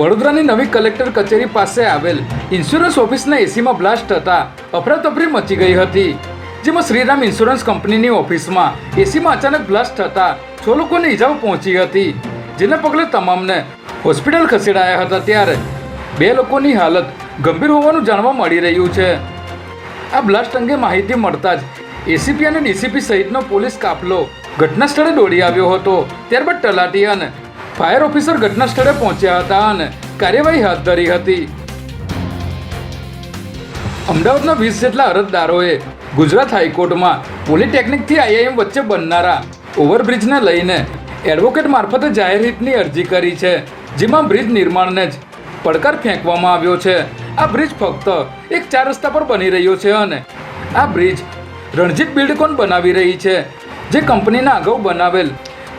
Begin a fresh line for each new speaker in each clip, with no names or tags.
વડોદરાની નવી કલેક્ટર કચેરી પાસે આવેલ ઇન્સ્યોરન્સ ઓફિસના એસીમાં બ્લાસ્ટ થતા અફરાતફરી મચી ગઈ હતી, જેમાં શ્રીરામ ઇન્સ્યોરન્સ કંપનીની ઓફિસમાં એસીમાં અચાનક બ્લાસ્ટ થતાં છ લોકોને ઈજાઓ પહોંચી હતી, જેને પગલે તમામને હોસ્પિટલ ખસેડાયા હતા ત્યારે બે લોકોની હાલત ગંભીર હોવાનું જાણવા મળી રહ્યું છે. આ બ્લાસ્ટ અંગે માહિતી મળતા જ એસીપી અને ડીસીપી સહિતનો પોલીસ કાફલો ઘટના સ્થળે દોડી આવ્યો હતો, ત્યારબાદ તલાટી અને ફાયર ઓફિસર ઘટના સ્થળે પહોંચ્યા હતા અને કાર્યવાહી હાથ ધરી હતી. અમદાવાદના વીસ જેટલા અરજદારોએ ગુજરાત હાઈકોર્ટમાં પોલિટેકનિકથી આઈઆઈએમ વચ્ચે બનનારા ઓવરબ્રિજને લઈને એડવોકેટ મારફતે જાહેર હિતની અરજી કરી છે, જેમાં બ્રિજ નિર્માણને જ પડકાર ફેંકવામાં આવ્યો છે. આ બ્રિજ ફક્ત એક ચાર રસ્તા પર બની રહ્યો છે અને આ બ્રિજ રણજીત બિલ્ડકોન બનાવી રહી છે, જે કંપનીના અગાઉ બનાવેલ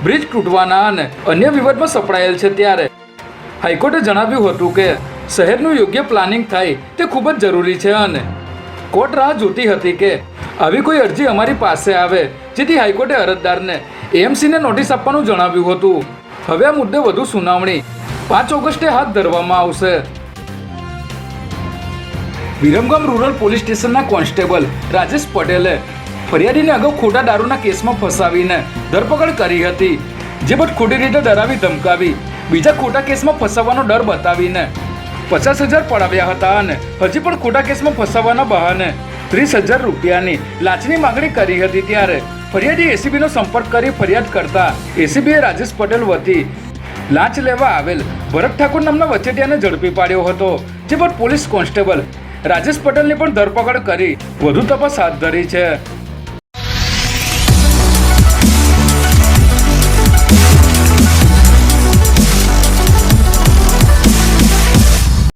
બ્રિજ તૂટવાના અને અન્ય વિવાદમાં સપડાયેલ છે ત્યારે. હાઈકોર્ટે જણાવ્યું હતું કે, શહેરનું યોગ્ય પ્લાનિંગ થાય તે ખૂબ જ જરૂરી છે અને કોર્ટ રાહ જોતી હતી કે, આવી કોઈ અરજી અમારી પાસે આવે, જેથી હાઈકોર્ટે અરજદારને એએમસીને નોટિસ આપવાનું જણાવ્યું હતું. હવે આ મુદ્દે વધુ સુનાવણી પાંચ ઓગસ્ટે હાથ ધરવામાં આવશે. વિરમગામ રૂરલ પોલીસ સ્ટેશનના કોન્સ્ટેબલ રાજેશ પટેલે ફરિયાદીને અગાઉ ખોટા દારૂના કેસમાં ફસાવીને ધરપકડ કરી હતી. જે બટ ખોટી રીતે ડરાવી ધમકાવી, બીજા ખોટા કેસમાં ફસાવવાનો ડર બતાવીને પચાસ હજાર પડાવ્યા હતા અને હજી પણ ખોટા કેસમાં ફસાવવાના બહાને ત્રીસ હજાર રૂપિયાની લાંચની માંગણી કરી હતી ત્યારે ફરિયાદી એસીબીનો સંપર્ક કરી ફરિયાદ કરતા એસીબીએ રાજેશ પટેલ વતી લાંચ લેવા આવેલ ભરત ઠાકોર નામના વચેટિયાને ઝડપી પાડ્યો હતો. જે પર પોલીસ કોન્સ્ટેબલ રાજેશ પટેલની પણ ધરપકડ કરી વધુ તપાસ હાથ ધરી છે.